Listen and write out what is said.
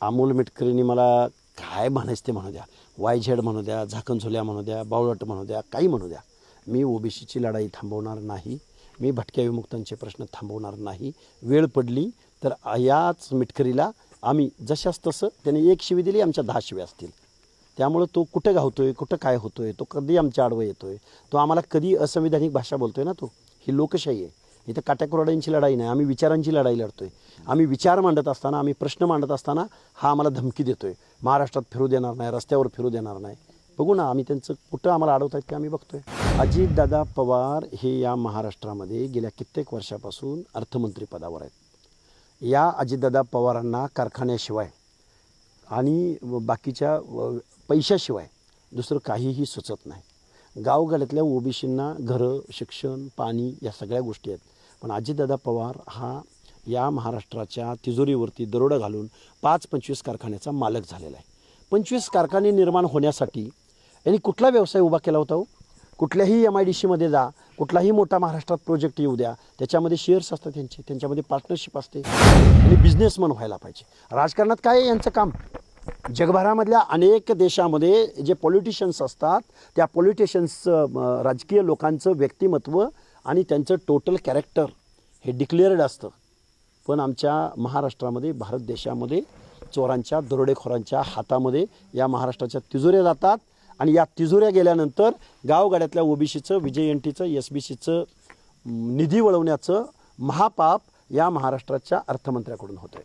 अमोल मिटकरींनी मला काय म्हणायचं ते म्हणू द्या. वाय झेड म्हणू द्या झाकणझोल्या म्हणू द्या बावळट म्हणू द्या काही म्हणू द्या. मी ओबीसीची लढाई थांबवणार नाही. मी भटक्या विमुक्तांचे प्रश्न थांबवणार नाही. वेळ पडली तर याच मिटकरीला आम्ही जशास तसं त्याने एक शिवी दिली आमच्या दहा शिव्या असतील. त्यामुळं तो कुठं घावतोय कुठं काय होतोय तो कधी आमच्या आडवं येतोय तो आम्हाला कधी असंविधानिक भाषा बोलतोय ना तो. ही लोकशाही आहे. इथं काट्याकुराड्यांची लढाई नाही. आम्ही विचारांची लढाई लढतोय. आम्ही विचार मांडत असताना आम्ही प्रश्न मांडत असताना हा आम्हाला धमकी देतोय. महाराष्ट्रात फिरू देणार नाही रस्त्यावर फिरू देणार नाही. बघू ना आम्ही त्यांचं कुठं आम्हाला अडवत आहेत की आम्ही बघतोय. अजितदादा पवार हे या महाराष्ट्रामध्ये गेल्या कित्येक वर्षापासून अर्थमंत्री पदावर आहेत. या अजितदादा पवारांना कारखान्याशिवाय आणि बाकीच्या व- पैशाशिवाय दुसरं काहीही सुचत नाही. गावगाड्यातल्या ओबीसींना घरं शिक्षण पाणी या सगळ्या गोष्टी आहेत. पण अजितदादा पवार हा या महाराष्ट्राच्या तिजोरीवरती दरोडा घालून पाच पंचवीस कारखान्याचा मालक झालेला आहे. पंचवीस कारखाने निर्माण होण्यासाठी यांनी कुठला व्यवसाय उभा केला होता हो? कुठल्याही एम आय डी सीमध्ये जा कुठलाही मोठा महाराष्ट्रात प्रोजेक्ट येऊ द्या त्याच्यामध्ये शेअर्स असतात त्यांचे त्यांच्यामध्ये पार्टनरशिप असते. आणि बिझनेसमन व्हायला पाहिजे. राजकारणात काय आहे यांचं काम? जगभरामधल्या अनेक देशामध्ये जे पॉलिटिशियन्स असतात त्या पॉलिटिशियन्सचं राजकीय लोकांचं व्यक्तिमत्व आणि त्यांचं टोटल कॅरेक्टर हे डिक्लेअर्ड असतं. पण आमच्या महाराष्ट्रामध्ये भारत देशामध्ये चोरांच्या दरोडेखोरांच्या हातामध्ये या महाराष्ट्राच्या तिजोऱ्या जातात. आणि या तिजोऱ्या गेल्यानंतर गावगाड्यातल्या ओबीसीचं विजय एन टीचं एस बी सीचं निधी वळवण्याचं महापाप या महाराष्ट्राच्या अर्थमंत्र्याकडून होतं आहे